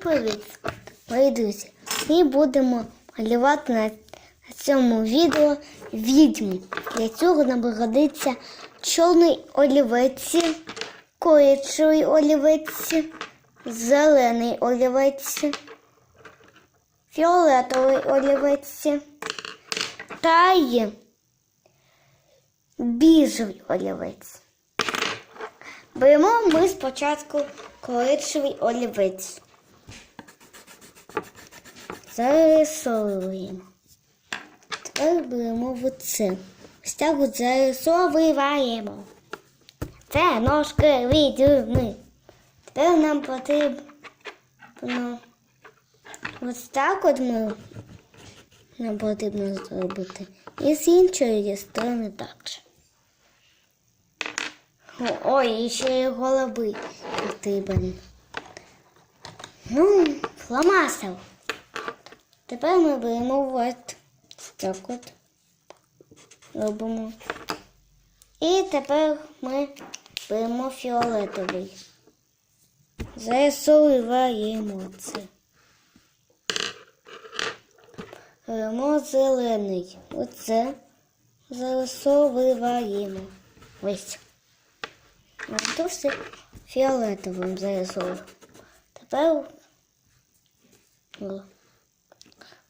Привіт, мої друзі! Ми будемо малювати на цьому відео відьму. Для цього нам пригодиться чорний олівець, коричневий олівець, зелений олівець, фіолетовий олівець та й біжевий олівець. Беремо ми спочатку коричневий олівець. Зарисовуємо. Тепер беремо. Ось так от зарисовуємо. Це ножки відьми. Тепер нам потрібно ось так от ми нам потрібно зробити. І з іншої сторони також. О, Ой, і ще й голуби потрібен. Ну, фломастер. Тепер ми беремо от так от. Робимо. І тепер ми беремо фіолетовий. Зарисовуємо це. Беремо зелений. Оце зарисовуємо. Ось. Ну, все фіолетовим зарисовую. Тепер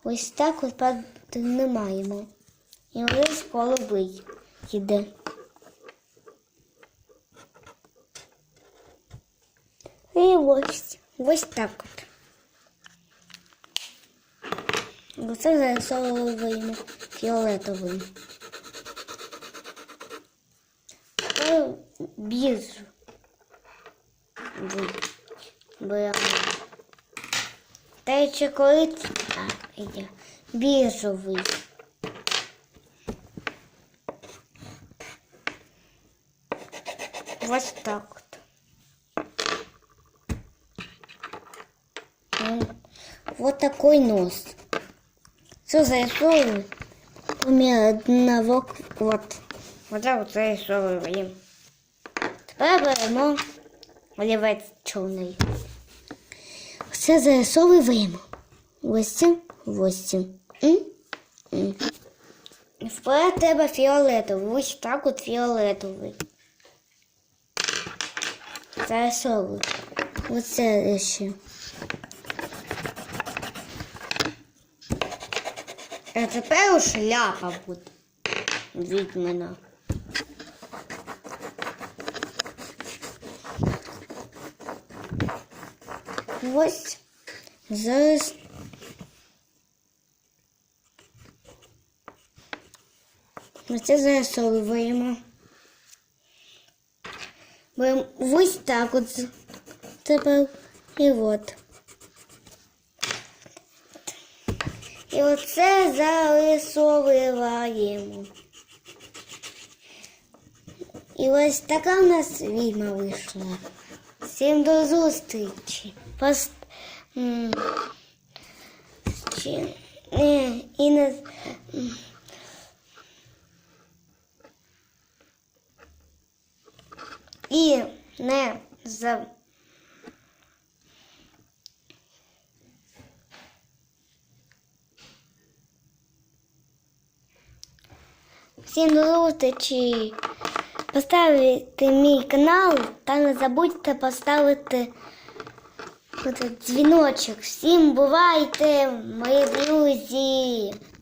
ось так от піднімаємо. І ось голубий йде. І ось, ось так от. Оце зарисовуємо фіолетовим. Бірж. Беремо. Та й чоколад. А, є. Біржовий. Ось так от. М, Вот такой нос. Все зарисовываю. Пример одного. Вот. Вот так вот зарисовываем. Тепер беремо олівець чорний. Все зарисовуємо. Це, це. М? М. Вперед треба фіолетовий. Ось так от фіолетовий. Зарисовую. Оце ще. А тепер шляпа буде від мене. Ось зараз. Ми це зарисовуємо. Беремо ось так от. Тепер і от. І оце зарисовуємо. І ось така в нас відьма вийшла. Всім до зустрічі. Пост... м, чи- е, І не... І не за... Всім до зустрічі. Поставити мій канал та не забудьте поставити дзвіночок. Всім бувайте, мої друзі!